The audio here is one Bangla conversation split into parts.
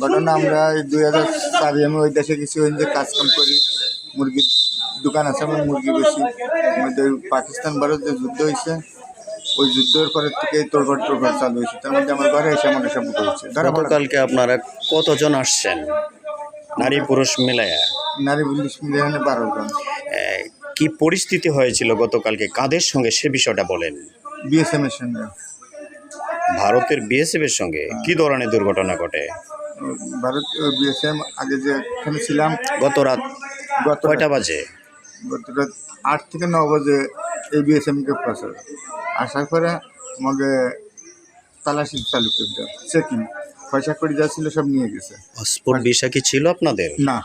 ঘটনা আমরা দুই হাজার চারি আমি ওই দেশে কিছু ওই যে কাজ কাম করি মুরগির দোকান আছে আমি মুরগি বেশি। আমাদের পাকিস্তান ভারত যে যুদ্ধ হয়েছে ওই যুদ্ধের পরের থেকে তোরঘর টোরঘর চালু হয়েছে। তার মধ্যে আমার ঘরে এসে আমার সব হয়েছে গতকালকে আপনারা কতজন আসছেন? নারী পুরুষ মিলায়া নারী পুরুষ মিলে এখানে বারো জন কি পরিস্থিতি হয়েছিল গতকালকে? কাদের সঙ্গে? সে বিষয়টা বলেন। বিএসএম এর সঙ্গে। ভারতের বিএসএফ এর সঙ্গে? কি ধরনের দুর্ঘটনা ঘটে? ভারত বিএসএম আগে যে এখানে ছিলাম গত রাত গত কয়টা বাজে? গত রাত আট থেকে ন বাজে এই বিএসএমকে প্রচার আসার পরে আমাকে তালাশি চালু করে দেয় চেকিং পয়সা করে যা ছিল সব নিয়ে গেছে। পাসপোর্ট ভিসা কি ছিল আপনাদের? না।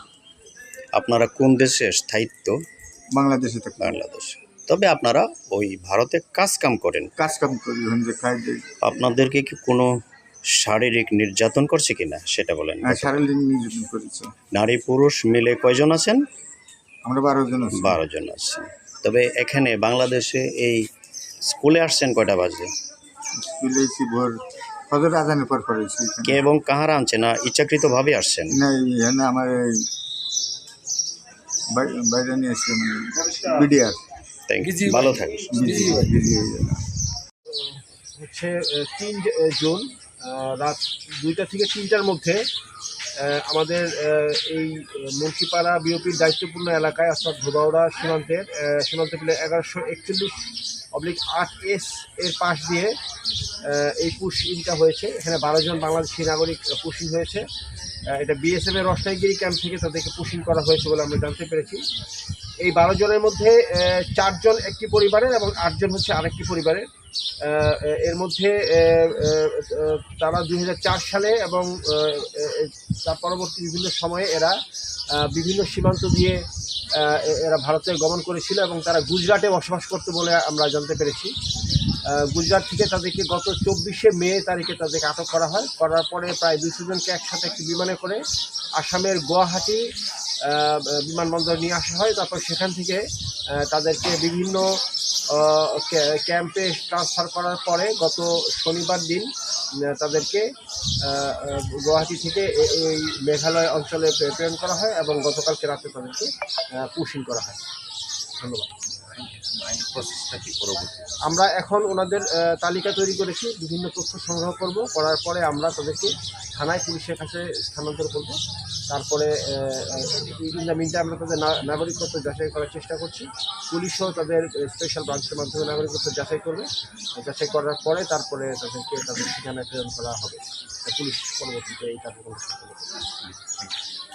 আপনারা কোন দেশে স্থায়িত্ব? বাংলাদেশে থাকি। বাংলাদেশ। তবে আপনারা ওই ভারতে কাজ কাম করেন। কাজ কাম করি আপনাদেরকে কি কোনো শারীরিক নির্যাতন করছে কিনা সেটা বলেন। আর শারীরিক নির্যাতন করেছে। নারী পুরুষ মিলে কয়জন আছেন? আমরা বারো জন আছি। বারো জন আছেন তবে এখানে বাংলাদেশে এই স্কুলে আসছেন কয়টা বাজে? স্কুলে ভোর ফজর আজানের পর করেছি কে এবং কাহারা আনছে না ইচ্ছাকৃতভাবে আসছেন? না এখানে আমার এই বাইরে নিয়ে এসে মানে বিডিআর। থ্যাংক ইউ ভালো থাকেন। হয়ে হচ্ছে তিন জুন রাত দুইটা থেকে তিনটার মধ্যে আমাদের এই মুন্সিপাড়া বিওপির দায়িত্বপূর্ণ এলাকায়, অর্থাৎ ধোবাউড়া সীমান্তের সীমান্ত প্লে এগারোশো একচল্লিশ অবলিক আট এস এর পাশ দিয়ে এই পুশিংটা হয়েছে। এখানে বারো জন বাংলাদেশি নাগরিক পুশিং হয়েছে। এটা বিএসএফ এর রসনাইগিরি ক্যাম্প থেকে তাদেরকে পুশিং করা হয়েছে বলে আমরা জানতে পেরেছি। এই বারো জনের মধ্যে চারজন একটি পরিবারের এবং আটজন হচ্ছে আরেকটি পরিবারের। এর মধ্যে তারা দু হাজার চার সালে এবং তার পরবর্তী বিভিন্ন সময়ে এরা বিভিন্ন সীমান্ত দিয়ে এরা ভারতে গমন করেছিল এবং তারা গুজরাটে বসবাস করতে বলে আমরা জানতে পেরেছি। গুজরাট থেকে তাদেরকে গত চব্বিশে মে তারিখে তাদেরকে আটক করা হয়। করার পরে প্রায় দুশো জনকে একসাথে একটি বিমানে করে আসামের গুয়াহাটি বিমানবন্দরে নিয়ে আসা হয়। তারপর সেখান থেকে তাদেরকে বিভিন্ন ক্যাম্পে ট্রান্সফার করার পরে গত শনিবার দিন তাদেরকে গুয়াহাটি থেকে ওই মেঘালয় অঞ্চলে প্রে- প্রেরণ করা হয় এবং গতকালকে রাতে তাদেরকে পুশিং করা হয়। ধন্যবাদ। আমরা এখন ওনাদের তালিকা তৈরি করেছি বিভিন্ন তথ্য সংগ্রহ করব করার পরে আমরা তাদেরকে থানায় পুলিশের কাছে স্থানান্তর করব। তারপরে ইন দ্য মিনটা আমরা তাদের না- নাগরিকত্ব যাচাই করার চেষ্টা করছি। পুলিশও তাদের স্পেশাল ব্রাঞ্চের মাধ্যমে নাগরিকত্ব যাচাই করবে। যাচাই করার পরে তারপরে তাদেরকে তাদের ঠিকানায় প্রেরণ করা হবে। পুলিশ পরবর্তীতে এই কার্যক্রম করবে।